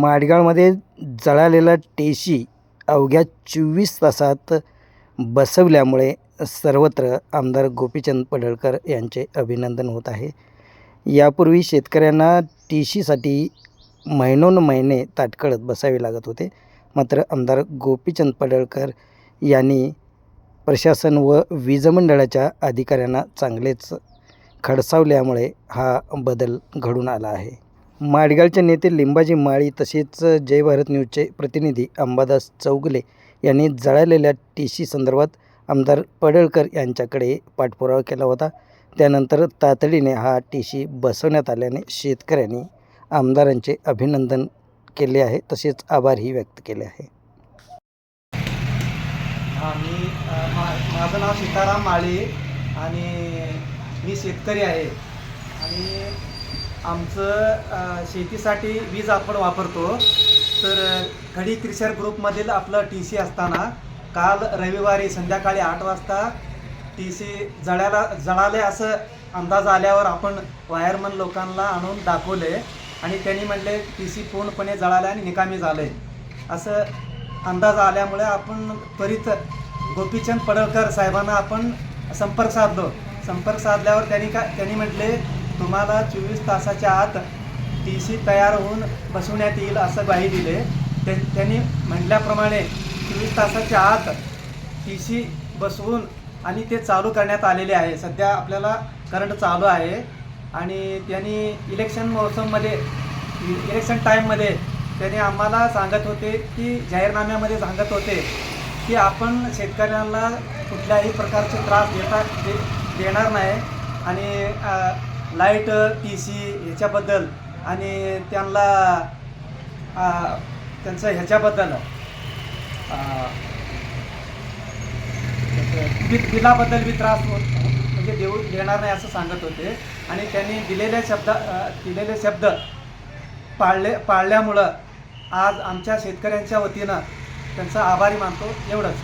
माडगाळमध्ये जळालेला टेशी अवघ्या चोवीस तासात बसवल्यामुळे सर्वत्र आमदार गोपीचंद पडळकर यांचे अभिनंदन होत आहे. यापूर्वी शेतकऱ्यांना टीशीसाठी महिनोन महिने ताटकळत बसावे लागत होते. मात्र आमदार गोपीचंद पडळकर यांनी प्रशासन व वीज मंडळाच्या अधिकाऱ्यांना चांगलेच खडसावल्यामुळे हा बदल घडून आला आहे. माडगाळचे नेते लिंबाजी माळी तसेच जय भारत न्यूजचे प्रतिनिधी अंबादास चौगले यांनी जळालेल्या टी सी संदर्भात आमदार पडळकर यांच्याकडे पाठपुरावा केला होता. त्यानंतर तातडीने हा टी सी बसवण्यात आल्याने शेतकऱ्यांनी आमदारांचे अभिनंदन केले आहे. तसेच आभारही व्यक्त केले आहे. मी माझं नाव सीताराम माळी आणि मी शेतकरी आहे. आणि आमचं शेतीसाठी वीज आपण वापरतो. तर खडी क्रिशर ग्रुपमधील आपलं टी सी असताना काल रविवारी संध्याकाळी आठ वाजता टी सी जळाला जळाले असं अंदाज आल्यावर आपण वायरमन लोकांना आणून दाखवले आणि त्यांनी म्हणले टी सी पूर्णपणे जळाले आणि निकामी झाले असं अंदाज आल्यामुळे आपण त्वरित गोपीचंद पडळकर साहेबांना आपण संपर्क साधलो. संपर्क साधल्यावर त्यांनी का त्यांनी म्हटले तुम्हाला चोवीस तासाच्या आत टी सी तयार होऊन बसवण्यात येईल असं ग्वाही दिले. ते त्यांनी म्हटल्याप्रमाणे चोवीस तासाच्या आत टी सी बसवून आणि ते चालू करण्यात आलेले आहे. सध्या आपल्याला करंट चालू आहे आणि त्यांनी इलेक्शन मौसममध्ये इलेक्शन टाईममध्ये त्यांनी आम्हाला सांगत होते की जाहीरनाम्यामध्ये सांगत होते की आपण शेतकऱ्यांना कुठल्याही प्रकारचे त्रास देता दे देणार नाही. आणि लाइट टी सी ह्याच्याबद्दल आणि त्यांना त्यांचं ह्याच्याबद्दल बिलाबद्दल मी त्रास होत म्हणजे देऊ देणार नाही असं सांगत होते. आणि त्यांनी दिलेले शब्द दिलेले शब्द पाळले पाळल्यामुळं आज आमच्या शेतकऱ्यांच्या वतीनं त्यांचा आभारी मानतो. एवढंच.